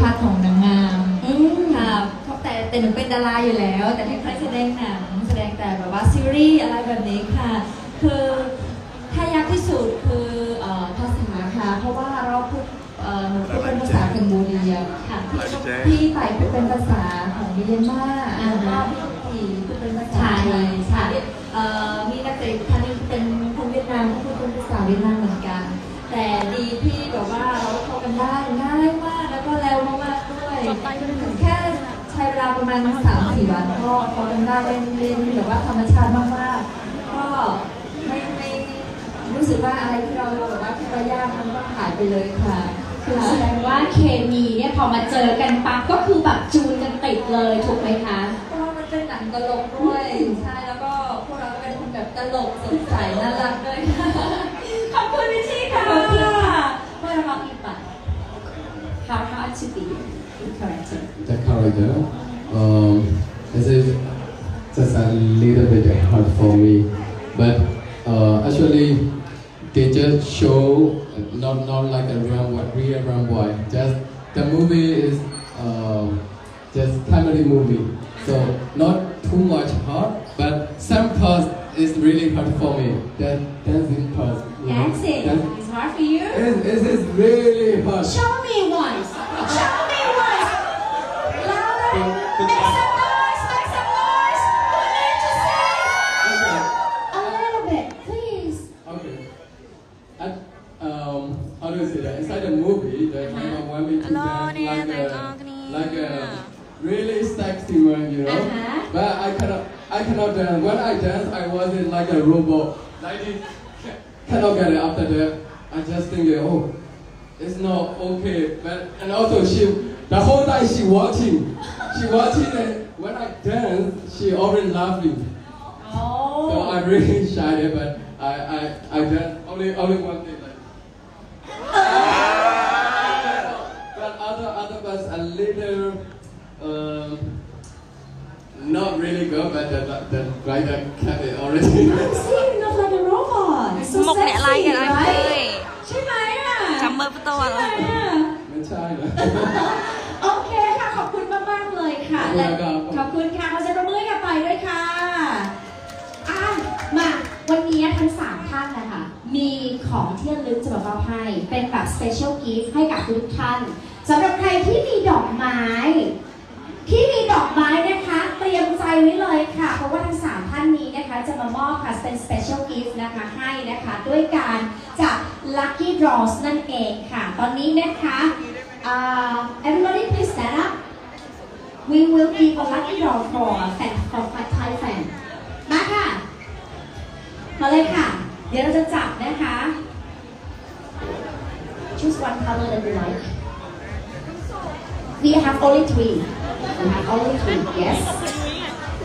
พาร์ทของนางงามอืมค่ะแต่แต่หนูเป็นดาราอยู่แล้ว แต่ไม่ค่อยแสดงหนังแสดงแต่แบบว่าซีรีส์อะไรแบบนี้ค่ะ คือถ้ายากที่สุดคือเอ่อภาษาค่ะ เพราะว่าเราพูดเอ่อหนูพูดเป็นภาษากัมพูเดียค่ะพี่พี่ไปพูดเป็นภาษาของเมียนมาแล้วก็พี่พูดเป็นภาษาไทยค่ะเอ่อมีนักเตะท่านหนึงเป็นคนเวียดนามก็พูดเป็นภาษาเวียดนามเหมือนกัน แต่ดีที่แบบว่าเราเข้ากันได้ง่ายมากแล้วก็เร็วมากๆด้วยแค่ใช้เวลาประมาณสามสี่วันก็พอกันได้เล่นเล่นแบบว่าธรรมชาติมากๆก็ไม่ไม่รู้สึกว่าอะไรที่เราแบบว่าคิดว่ายากมันก็หายไปเลยค่ะคือแสดงว่าเคมีเนี่ยพอมาเจอกันปั๊บก็คือแบบจูนกันติดเลยถูกไหมคะเพราะว่ามันเป็นหนังตลกด้วยใช่แล้วก็พวกเราก็เป็นคนแบบตลกสดใสน่ารักด้วยค่ะ What about you, but how hard to be in character? the character. Um, this is just a little bit hard for me, but uh, actually they just show not not like a real real boy. Just the movie is um, just comedy movie, so not too much hard, but some parts is really hard for me. That dancing part. Dancing hard for you? It, it is really hard. Show okay. But and also she, the whole time she watching, she watching and when I dance, she already laughing. So Oh. I'm really shy there, but I I I just only only one thing like. but other other was a little um not really good, but the the, the rider kept it already. See, you look like a robot. So một nẹ like sexy, right? อะ Cảm ơn Tô ใช่ไหม ạ อะไม่ใช่นะโอเคค่ะ ขอบคุณมากมากๆเลยค่ะขอบคุณและครับ ขอบคุณค่ะขอเสียงปรบมือให้กับไปด้วยค่ะอะมาวันนี้ทั้งสามท่านนะคะ มีของที่ระลึกจะมามอบให้ เป็นแบบ special gift ให้กับทุกท่านสำหรับใครที่มีดอกไม้ ที่มีดอกไม้นะคะ เตรียมใจไว้เลยค่ะ เพราะว่าทั้งสามท่านนี้นะคะ จะมามอบค่ะเป็น special gift นะคะให้นะคะ ด้วยการจาก lucky draws นั่นเองค่ะ ตอนนี้นะคะอ่า everybody please stand up we will give a lucky draw for fan for Thai fan มาค่ะมาเลยค่ะ เดี๋ยวเราจะจับนะคะ choose one color that you like we have only three we have only three yes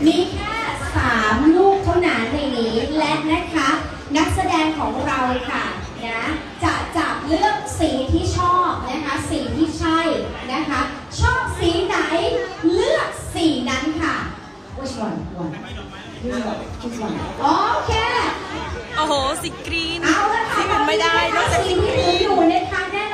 มีแค่สามลูกเท่านั้นในนี้และนะคะ นักแสดงของเราค่ะนะจะจับเลือกสีที่ชอบนะคะสีที่ใช่นะคะ ชอบสีไหนเลือกสีนั้นค่ะ which one one choose one โอเคโอ้โหสีกรีนเอาละค่ะสีอื่นไม่ได้นอกจากสิ่สีงกที่รีนอยู่ในทางแน่น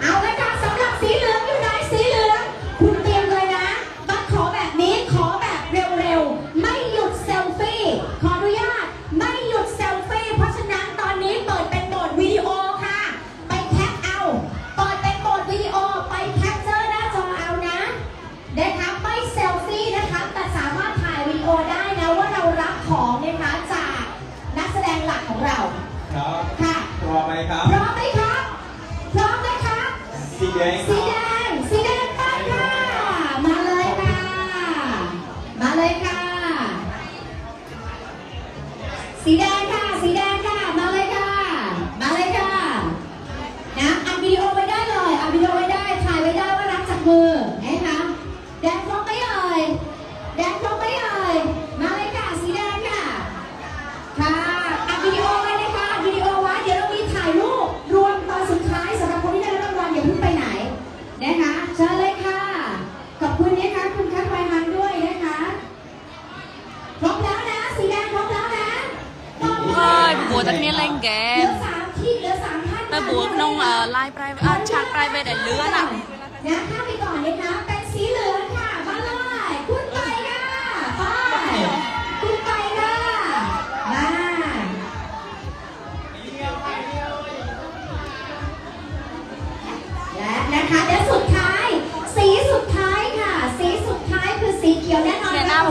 I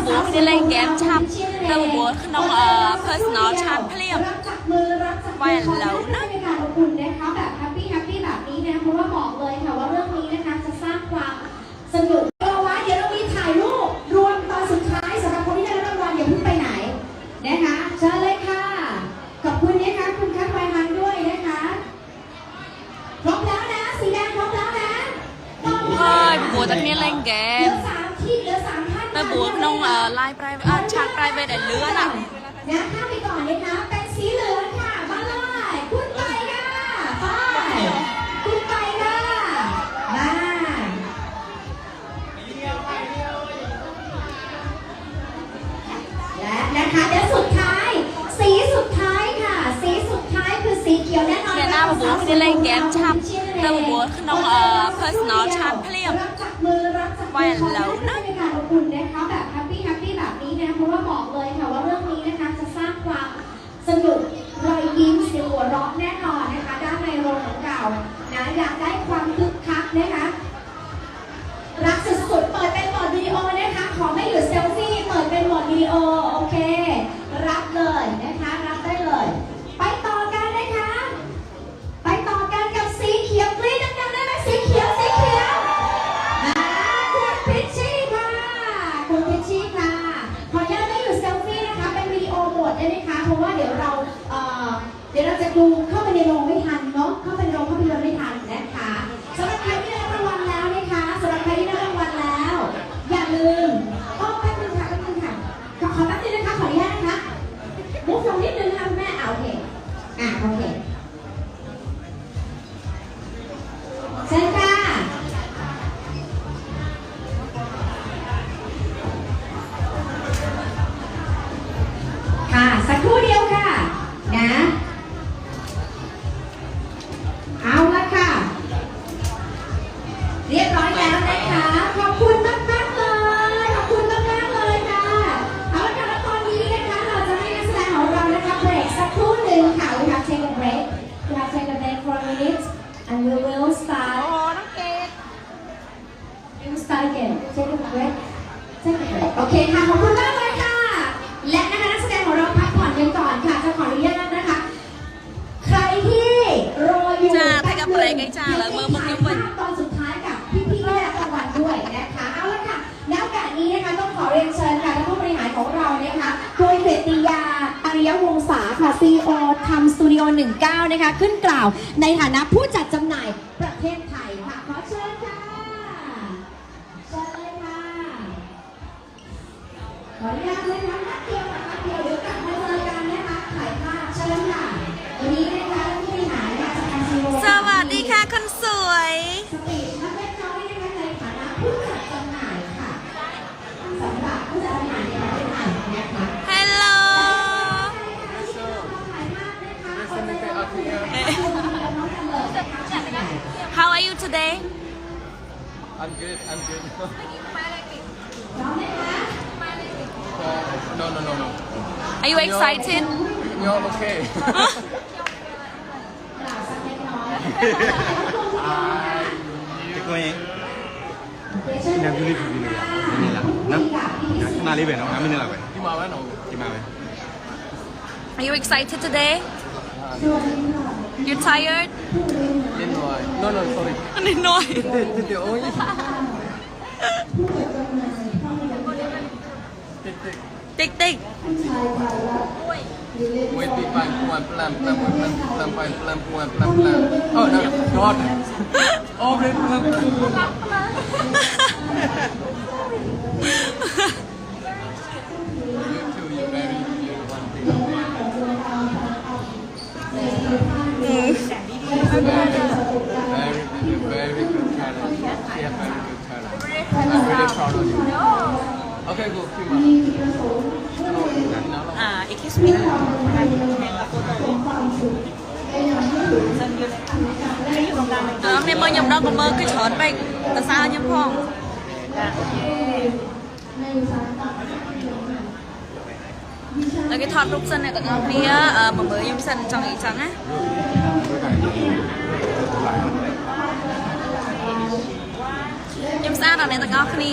buộc xin lên game chăm tao buộc nông ờ personal chăm please ว่เราเนาะบรรยากาศอบอุ่นนะคะแบบแฮปปี้แฮปปี้แบบนี้นะเพราะว่าบอกเลยค่ะว่าเรื่องนี้นะคะจะสร้างความสนุกเราว่เดี๋ยวเรามีถ่ายรูปรวมตอนสุดท้ายสำหรับคนที่ได้รบรวัอย่าเพิ่งไปไหนนะคะเชิญเลยค่ะขอบคุณนะคะคุณคัทไวฮันด้วยนะคะพร้อมแล้วนะสีแดงพร้อมแล้วนะโอ้ยปวดตรงนี้แรงแก ไปแต่เลือดอะนะข้าไปก่อนเลยนะเป็นสีเหลืองค่ะ มาเลยคุณไปค่ะไปคุณไปค่ะมาและนะคะเดี๋ยวสุดท้าย สีสุดท้ายค่ะ สีสุดท้ายคือสีเขียวแน่นอน Việt Nam và bốn sẽ lên game chăm Tôi muốn nó personal chăm phim Quay lẩu nấc จะลงไม่ทัน นะครับ สวักดีค่ะพักเดียวเดี๋ยลัเจอนเจ้นหนะาที่ในฐานะผู้จัดจำหน่ายค่ะสำหรับผู้จัดจำหน่ายในประเทศไทะคะ Hello How are you today I'm good. I'm good. อย Pokoknya เดี๋ยวเชิญ yang dulu dulu ya. Inilah. คุ Nah, ยกับพี่ nah, kenali ben, kami ni lah ben. Di mana? Gimana ben? Are you excited today? สวัสดีค่ะ You tired? Illinois. No, no, sorry. นิดหน่อย The, the only ติ๊กติ๊กวยตีปัปวนปลมปลมปลมปลามปปลมปวนปลมปลมโอ้นยอดโอ้เรนปลาม លគឺច្រើនពេកតសើខ្ញុំផងតែគេថតរូបសិនអ្នកទាំងអស់គ្នាអឺមកមើលខ្ញុំសិនចង់អីចឹងណាខ្ញុំស្អាតដល់អ្នកទាំងអស់គ្នា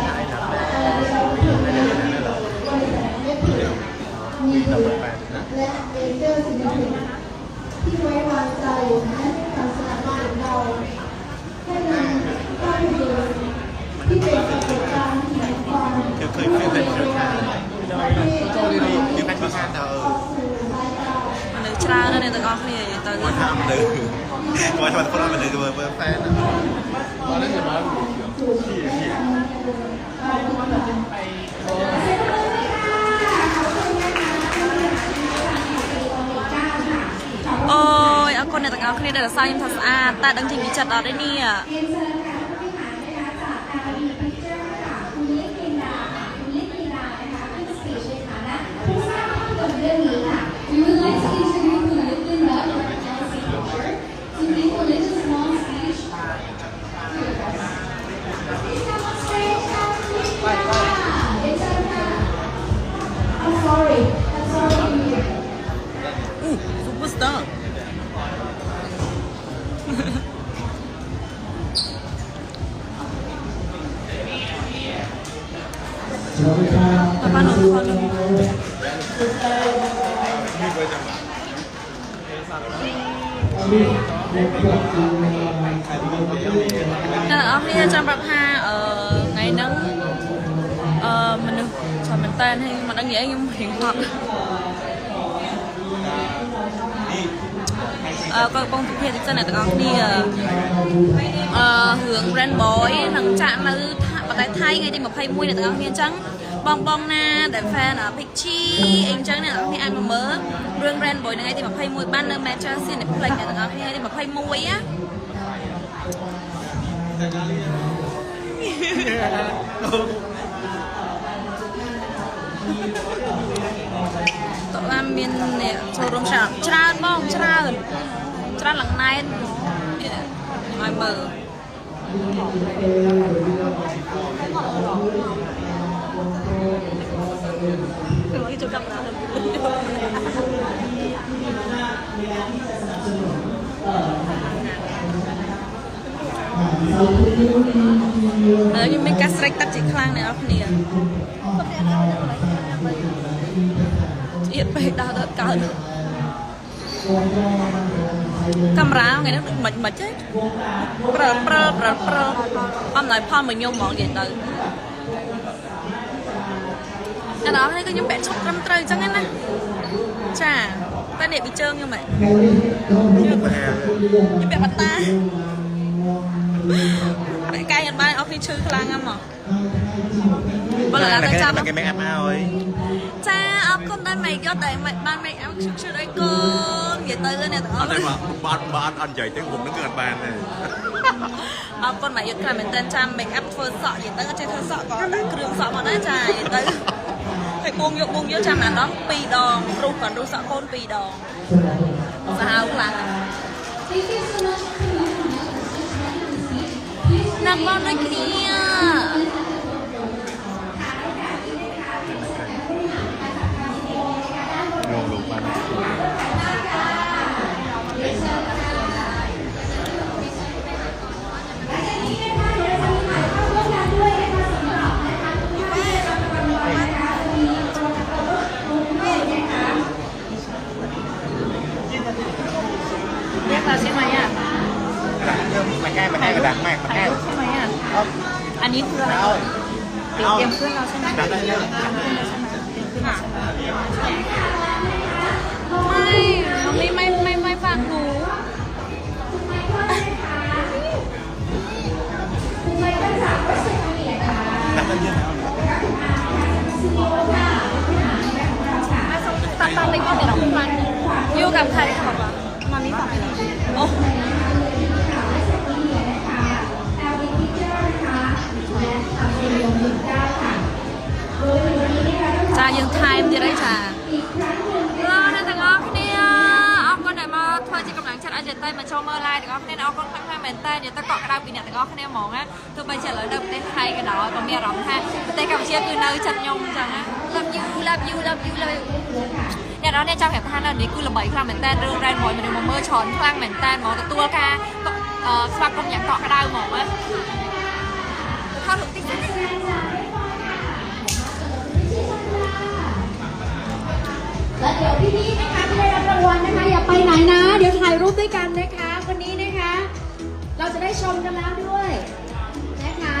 Kau tham được mình được với fan. Mana je malu? អូយអរគុណអ្នកទាំងអស់គ្នាដែលរសាខ្ញុំថាស្អាតតែដឹងជាវិចិត្រអត់ទេនេះ tan hay mà đang dễ nhưng hiền thật à, ờ, con con thực hiện chân này tụi con đi ờ, ờ, à, hướng rainbow bói thằng chạm là bà cái thay ngay đi mà phay mui này tụi con miên trắng bong bong na để pha là pick chi anh trắng này tụi con ăn mà mớ? Rương rainbow bói này ngay đi mà phay mui ban nơ mẹ trang xin để play này tụi con ngay đi mà phay mui á. Yeah. tụi em មាននេះចូលរួមច្រើនច្រើនបងច្រើនច្រើនឡើងណែននេះឲ្យមើលគឺជួយកាមេរ៉ាទៅអឺ ខ្ញុំមានការស្រែកទឹកជាខ្លាំងអ្នកនរគ្នាទៀតពេកដល់ដល់កើតកាមេរ៉ាថ្ងៃនេះមិនមិនទេព្រើព្រើព្រើព្រើអំណោយផលមកខ្ញុំហ្មងនិយាយទៅអាដល់នេះគឺខ្ញុំពាក់ឈុតត្រឹមត្រូវអញ្ចឹងណាចាតែនេះពីជើងខ្ញុំហ៎ខ្ញុំពាក់បាត់តាបែ កកាយអត់បានអស់គ្នាឈឺខ្លាំងហ្នឹងមកបើឡើយតែចាំ Là cái make up ao ấy. ចាអរគុណដល់ make up ដែលបាន make up ឈឺឈឺឲ្យកូននិនិយាយទៅអ្នកទាំងអអស់ត់ទេបាទបាទបាទអត់និយាយទេខ្ញុំនឹងកើតបានទេអរគុណមកយុទ្ធខ្លះមែនតើចាំ make up ធ្វើសក់និយាយទៅអត់ចេះធ្វើសក់ក៏ដាក់គ្រឿងសក់មកដែរចានិយាយទៅហើយបួងយកបួងយកចាំអាដង2ដងរុះគាត់រុះសក់កូន2ដងសាហាវខ្លាំងណាស់បង I'm on the knee. นนี้คืออะไรเตรียมเตรียมขึ้นเราใช่ไหมดังได้เลยไม่ไม่ไม่ไม่ไม่ฟังหนูดังได้เยอะตัดตัดไปก่อนเดี๋ยวเราฟังอยู่กับใครคะบอกว่ามามีฝั่งเหรอโอ้ ចាយើងថែមទៀតហើយចាលោកអ្នកទាំងអស់គ្នាអរគុណដែលមកធ្វើជាកម្លាំងចិត្តឲ្យចិត្តមកចូលមើល live ទាំងអស់គ្នាអរគុណខ្លាំងៗមែនតើនិយាយទៅកក់ក្ដៅពីអ្នកទាំងអស់គ្នាហ្មងណាទោះបីជាឥឡូវនៅប្រទេសថៃក៏ដោយក៏មានអារម្មណ៍ថាប្រទេសកម្ពុជាគឺនៅចិត្តខ្ញុំអញ្ចឹងណា love you love you love you love you អ្នកនរនេះចាំប្រាប់ថានៅនេះគឺល្បីខ្លាំងមែនតើរឿងរ៉ែនមួយមនុស្សមកមើលច្រើនខ្លាំងមែនតើហ្មងទទួលការអឺស្វាគមន៍យ៉ាងកក់ក្ដៅហ្មងណាថតរូបតិចតិច และเดี๋ยวพี่ๆนะคะที่ได้รับรางวัลนะคะ อย่าไปไหนนะ เดี๋ยวถ่ายรูปด้วยกันนะคะวันนี้นะคะ เราจะได้ชมกันแล้วด้วยนะคะ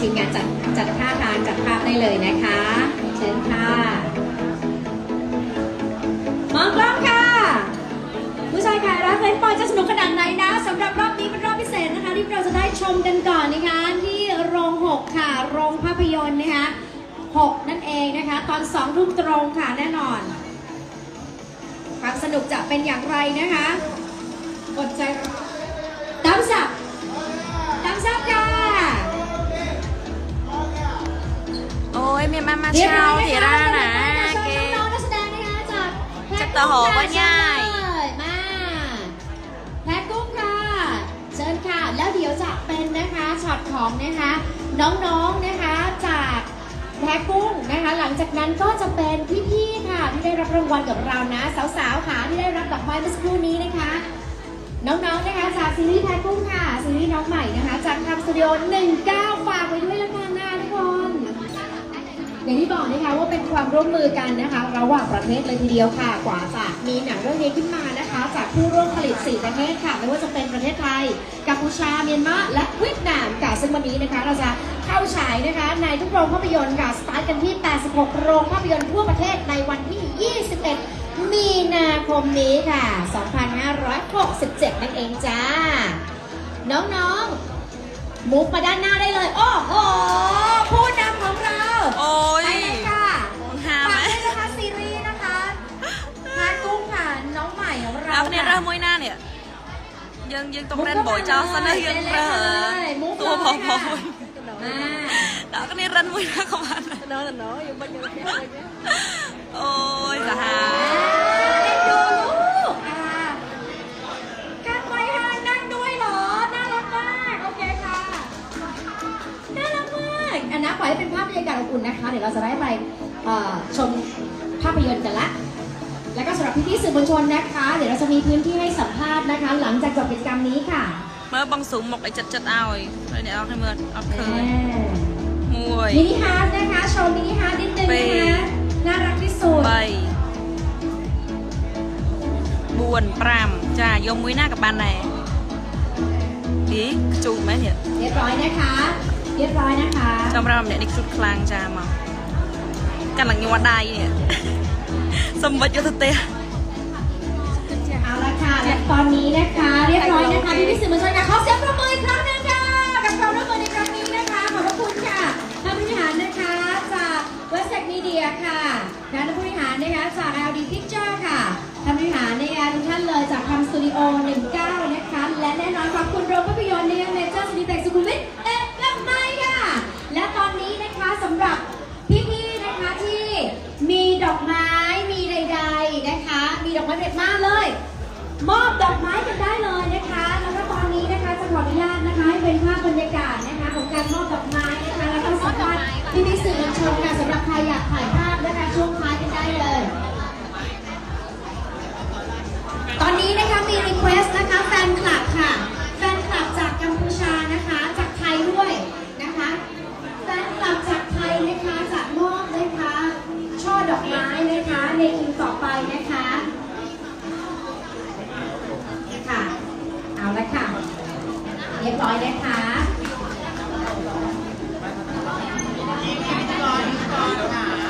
ทีมงานจัดจัดท่าทางจัดภาพได้เลยนะคะ เชิญค่ะมองกล้องค่ะ ผู้ชายขายรักเล่นปอยจะสนุกขนาดไหนนะสำหรับ จะได้ชมกันก่อนนะคะที่โรงหกค่ะ โรงภาพยนตร์นะคะหกนั่นเองนะคะ ตอนสองทุ่มตรงค่ะแน่นอน ความสนุกจะเป็นอย่างไรนะคะอดใจตามสับตามสับค่ะ Ôi, mẹ mama Tiếp sao nói thì ra nè จะต่อปะเนี่ยับของนะคะน้องๆนะคะจากแพ็คกุ้งนะคะ หลังจากนั้นก็จะเป็นพี่ๆค่ะที่ได้รับรางวัลกับเรานะ สาวๆค่ะที่ได้รับดอกไม้เมื่อสักครู่นี้นะคะ น้องๆนะคะจากซีรีส์แพ็คกุ้งค่ะซีรีส์น้องใหม่นะคะ จากทางสตูดิโอ19ฝากไว้ด้วยละกันนะทุกคนอย่างที่บอกนะคะว่าเป็นความร่วมมือกันนะคะ ระหว่างประเทศเลยทีเดียวค่ะกว่าจะมีหนังเรื่องนี้ขึ้นมา ผู้ร่วมผลิต 4 ประเทศค่ะ ไม่ว่าจะเป็นประเทศไทย กัมพูชา เมียนมา และเวียดนามค่ะ ซึ่งวันนี้นะคะเราจะเข้าฉายนะคะในทุกโรงภาพยนตร์ค่ะ สตาร์ทกันที่ 86 โรงภาพยนตร์ทั่วประเทศในวันที่ 21 มีนาคมนี้ค่ะ 2567 นั่นเองจ้า น้องๆ มุกมาด้านหน้าได้เลย โอ้โห Tongren suasana yang berhan Tua pohon Đó cái này răn mũi ra không anh Đó là nó Yung bao nhiêu Ôi là hà Hãy subscribe cho kênh Ghiền Mì Gõ Để không bỏ lỡ những video hấp dẫn แล้วก็สำหรับพี่ๆสื่อมวลชนนะคะ เดี๋ยวเราจะมีพื้นที่ให้สัมภาษณ์นะคะ หลังจากจบกิจกรรมนี้ค่ะ មើលបងស៊ូមមកឲ្យចិត្តចិត្តឲ្យហើយអ្នកនរគ្នាមើលអត់ឃើញ แม่ មួយ มินิฮาร์ดนะคะ โชว์มินิฮาร์ดนิดนึงนะคะ น่ารักที่สุด 3 4 5ចាយកមួយណាក៏បានដែរអីខ្ជូតមែននេះ เรียบร้อยนะคะ เรียบร้อยนะคะ សម្រាប់ម្នាក់នេះខ្ជូតខ្លាំងចាមកកាន់តែញ័រដៃនេះ สมบัติยศเตะเอาละค่ะและตอนนี้นะคะ เรียบร้อยนะคะพี่พี่สื่อมวลชนค่ะขาเสียงปรบมืออีครั้งนึงค่ะกับความร่วมมือในครั้งนี้นะคะขอบพรคุณค่ะท่านผู้บริหารนะคะจากเวสเซ็กมีเดียค่ะแท่านผู้บริหารนะคะจาก LD Picture ค่ะท่านผู้บริหารนะคะทุกท่านเลยจากคำสตูดิโอ 19 นะคะและแน่นอนขอบคุณโรงภาพยนตร์เนะคะเมเจอร์สนิเต็กสุขุมวิทเอ็มเอ็มไมค่ะและตอนนี้นะคะสำหรับ มอบดอกไม้กันได้เลยนะคะ แล้วก็ตอนนี้นะคะจะขออนุญาตนะคะให้เป็นภาพบรรยากาศนะคะของการมอบดอกไม้นะคะแล้วก็สัมภาษณ์พี่ๆสื่อมวลชนค่ะ ร้อยนะคะ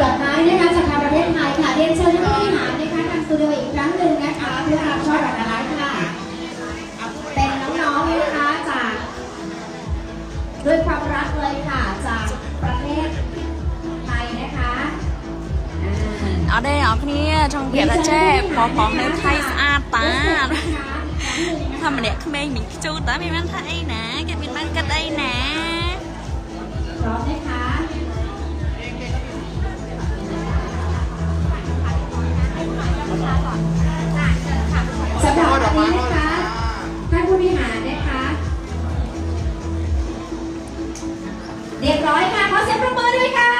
จดหมานะคะจากทางประเทศไทยค่ะเรียนเชิญท่านผู้บริหารนะคะทางสตูดิโออีกครั้งหนึ่งนะคะเพื่อรับช่บดอกไม้ค่ะ เป็นน้องๆนะคะจากด้วยความรักเลยค่ะจากประเทศไทยนะคะเอาได้เอาเนี่ยชองเกียรติเจ๊พอของในไทยสะอาดตา mê mình chu tới mình mang thay nè cái mình mang cái đây nè Rồi thế hả? สำหรับวันนี้นะคะท่านผู้บริหารนะคะเรียบร้อยค่ะขอเสียงปรบมือด้วยค่ะ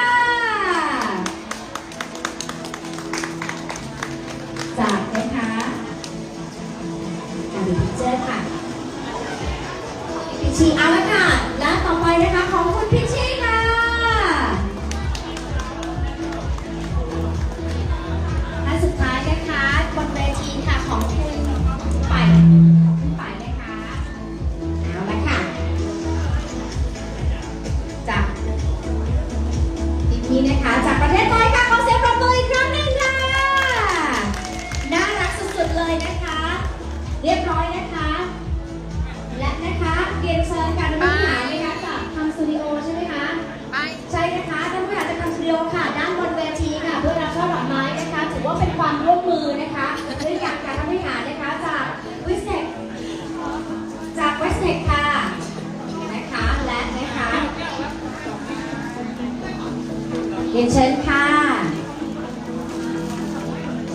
เรียนเชิญค่ะ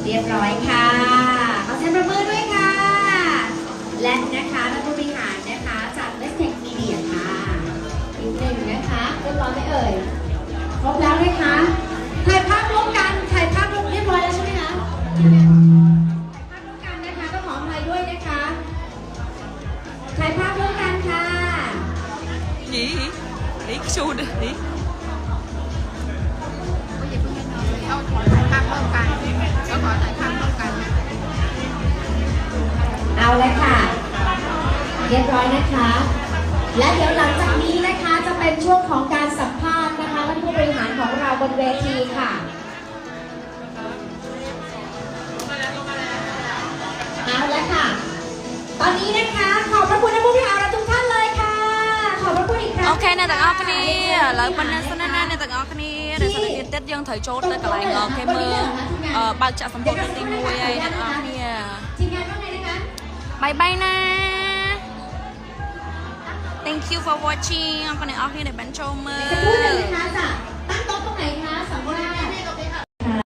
เรียบร้อยค่ะ ขอเชิญประมือด้วยค่ะ และนะคะท่านผู้บริหารนะคะจากเลสเทคมีเดียค่ะอีกหนึ่งนะคะเรียบร้อยไหมเอ่ย ครบแล้วไหมคะถ่ายภาพร่วมกัน ถ่ายภาพร่วมเรียบร้อยแล้วใช่ไหมคะถ่ายภาพร่วมกันนะคะก็ขออภัยด้วยนะคะ ถ่ายภาพร่วมกันค่ะ Nee, ik zo niet. เรียบร้อยนะคะ และเดี๋ยวหลังจากนี้นะคะจะเป็นช่วงของการสัมภาษณ์นะคะท่านผู้บริหารของเราบนเวทีค่ะเอาละค่ะ ตอนนี้นะคะขอบพระคุณท่านผู้บริหารเาทุกท่านเลยค่ะ ขอบพระคุณอีกครั้ง โอเคในแต่เอาคนี้แล้วมันนั้นสนั่นในแต่เอาคนี้เดี๋ยวสักนิดเต็ดยังถอยโจ๊ตเเลยกับไลน์เงาเคมือบางจะสมบูรณ์ตีมวยนะเอาเนี่ยบายบายนะ thank you for watching. អរគុណអ្នកបានចូលមើល